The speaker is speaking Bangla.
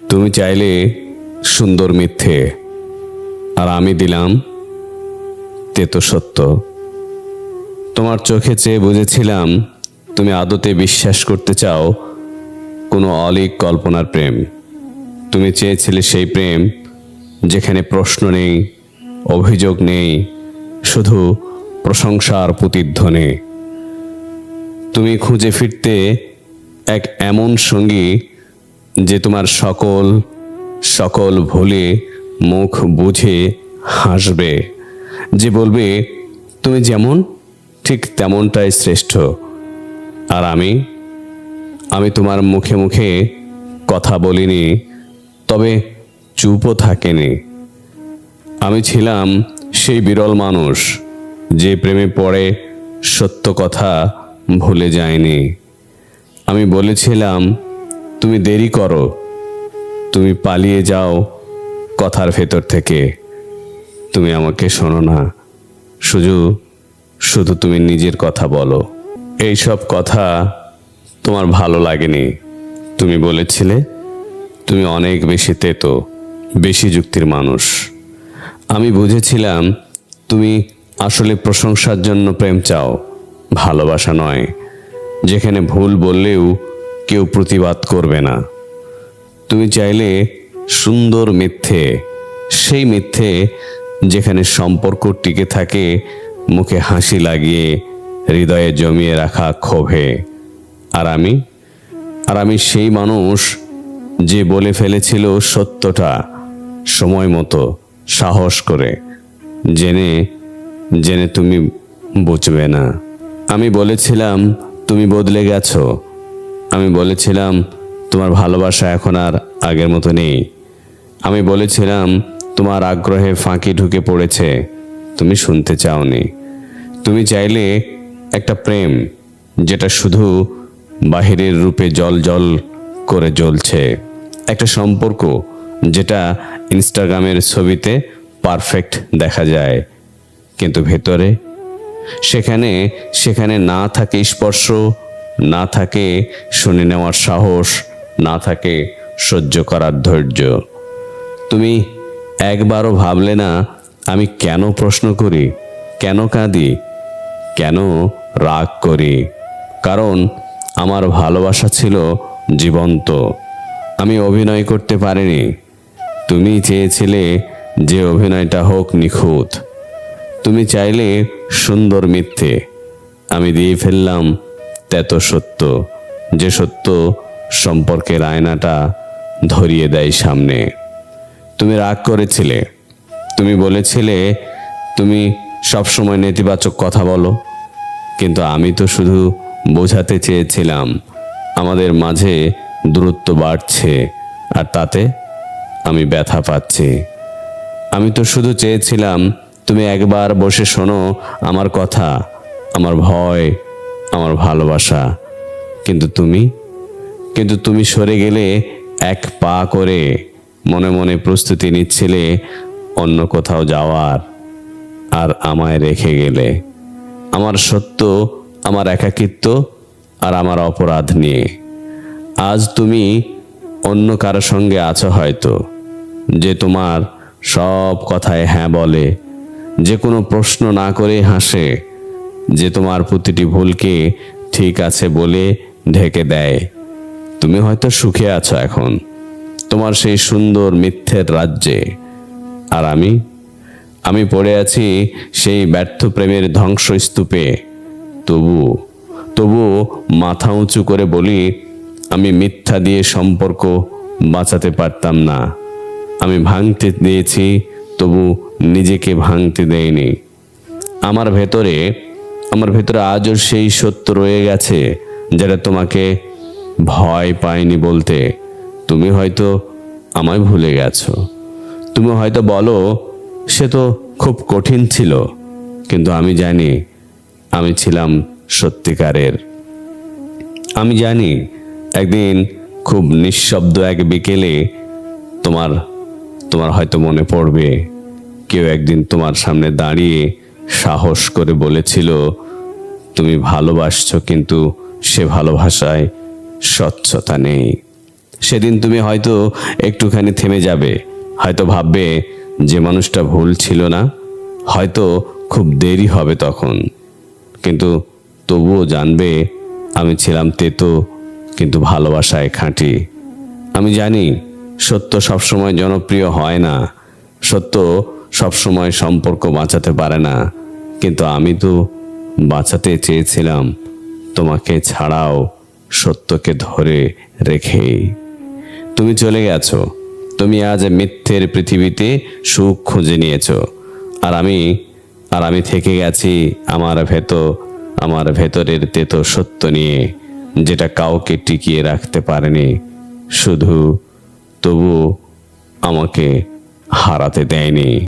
তুমি চাইলে সুন্দর মিথ্যে আর আমি দিলাম তেতো সত্য। তোমার চোখে চেয়ে বুঝেছিলাম তুমি আদতে বিশ্বাস করতে চাও কোনো অলিক কল্পনার প্রেম। তুমি চেয়েছিলে সেই প্রেম যেখানে প্রশ্ন নেই, অভিযোগ নেই, শুধু প্রশংসার প্রতিধ্বনি তুমি খুঁজে ফিরতে এক এমন সঙ্গী যে তোমার সকল সকল ভুলে মুখ বুঝে হাসবে। যে বলবে, তুমি যেমন, ঠিক তেমনটাই শ্রেষ্ঠ। আর আমি আমি তোমার মুখে মুখে কথা বলিনি, তবে চুপও থাকেনি। আমি ছিলাম সেই বিরল মানুষ, যে প্রেমে পড়ে সত্য কথা ভুলে যায়নি। আমি বলেছিলাম তুমি দেরি করো। তুমি পালিয়ে যাও কথার ভেতর থেকে। তুমি আমাকে শোনো না। শুধু শুধু তুমি নিজের কথা বলো। এই সব কথা তোমার ভালো লাগেনি। তুমি বলেছিলে, তুমি অনেক বেশি তেতো, বেশি যুক্তির মানুষ। আমি বুঝেছিলাম তুমি আসলে প্রশংসার জন্য প্রেম চাও, ভালোবাসা নয়। যেখানে ভুল বললেও কেউ প্রতিবাদ করবে না। তুমি চাইলে সুন্দর মিথ্যে, সেই মিথ্যে যেখানে সম্পর্ক টিকে থাকে, মুখে হাসি লাগিয়ে, হৃদয়ে জমিয়ে রাখা ক্ষোভে। আর আমি আর আমি সেই মানুষ যে বলে ফেলেছিল সত্যটা সময় মতো, সাহস করে। জেনে জেনে তুমি বুঝবে না। আমি বলেছিলাম, তুমি বদলে গেছো। আমি বলেছিলাম, তোমার ভালোবাসা এখন আর আগের মতো নেই। আমি বলেছিলাম, তোমার আগ্রহে ফাঁকি ঢুকে পড়েছে, তুমি শুনতে চাওনি। তুমি চাইলে একটা প্রেম, যেটা শুধু বাহিরের রূপে জল জল করে জ্বলছে। একটা সম্পর্ক, যেটা ইনস্টাগ্রামের ছবিতে পারফেক্ট দেখা যায়, কিন্তু ভেতরে সেখানে সেখানে না থাকে স্পর্শ না থাকে শুনে নেওয়ার সাহস, না থাকে সহ্য করার ধৈর্য। তুমি একবারও ভাবলে না, আমি কেন প্রশ্ন করি, কেন কাঁদি, কেন রাগ করি? কারণ আমার ভালোবাসা ছিল জীবন্ত। আমি অভিনয় করতে পারিনি। তুমি চেয়েছিলে যে অভিনয়টা হোক নিখুঁত। তুমি চাইলে সুন্দর মিথ্যে। আমি দিয়ে ফেললাম তেত সত্য যে সত্য সম্পর্কের আয়নাটা ধরিয়ে দেয় সামনে। তুমি রাগ করেছিলে। তুমি বলেছিলে, তুমি সবসময় নেতিবাচক কথা বলো। কিন্তু আমি তো শুধু বোঝাতে চেয়েছিলাম, আমাদের মাঝে দূরত্ব বাড়ছে আর তাতে আমি ব্যথা পাচ্ছি। আমি তো শুধু চেয়েছিলাম, তুমি একবার বসে শোনো আমার কথা, আমার ভয় আমার ভালোবাসা। কিন্তু তুমি? কিন্তু তুমি সরে গেলে এক পা করে মনে মনে প্রস্তুতি নিচ্ছিলে অন্য কোথাও যাওয়ার আর আমায় রেখে গেলে। আমার সত্য, আমার একাকিত্ব আর আমার অপরাধ নিয়ে। আজ তুমি অন্য কারও সঙ্গে আছো হয়তো, যে তোমার সব কথায় হ্যাঁ বলে, যে কোনো প্রশ্ন না করে হাসে। যে তোমার প্রতিটি ভুলকে ঠিক আছে বলে ঢেকে দেয়। তুমি হয়তো সুখে আছো এখন। তোমার সেই সুন্দর মিথ্যের রাজ্যে। আর আমি? আমি পড়ে আছি সেই ব্যর্থ প্রেমের ধ্বংসস্তূপে। তবু তবু মাথা উঁচু করে বলি, আমি মিথ্যা দিয়ে সম্পর্ক বাঁচাতে পারতাম না। আমি ভাঙতে দিয়েছি, তবু নিজেকে ভাঙতে দেয়নি। আমার ভেতরে আমার ভেতরে আজও সেই সত্য রয়ে গেছে যেটা তোমাকে ভয় পায়নি বলতে। তুমি হয়তো আমায় ভুলে গেছো। তুমি হয়তো বলো, সে তো খুব কঠিন ছিল, কিন্তু আমি জানি আমি ছিলাম সত্যিকারের। আমি জানি একদিন খুব নিঃশব্দ এক বিকেলে তোমার তোমার হয়তো মনে পড়বে, কেউ একদিন তোমার সামনে দাঁড়িয়ে সাহস করে বলেছিল তুমি ভালোবাসছো, কিন্তু সে ভালোবাসায় স্বচ্ছতা নেই। সেদিন তুমি হয়তো একটুখানি থেমে যাবে, হয়তো ভাববে যে মানুষটা ভুল ছিল না, হয়তো খুব দেরি হবে তখন। কিন্তু তবুও জানবে, আমি ছিলাম তেতো, কিন্তু ভালোবাসায় খাঁটি। আমি জানি, সত্য সবসময় জনপ্রিয় হয় না, সত্য সবসময় সম্পর্ক বাঁচাতে পারে না, কিন্তু আমি তো বাঁচাতে চেয়েছিলাম। তোমাকে ছাড়াও সত্যকে ধরে রেখেই। তুমি চলে গেছো। তুমি আজ মিথ্যের পৃথিবীতে সুখ খুঁজে নিয়েছো। আর আমি আর আমি থেকে গেছি আমার ভেতর, আমার ভেতরের তেতো সত্য নিয়ে, যেটা কাউকে টিকিয়ে রাখতে পারেনি। শুধু তবু আমাকে হারাতে দেয়নি।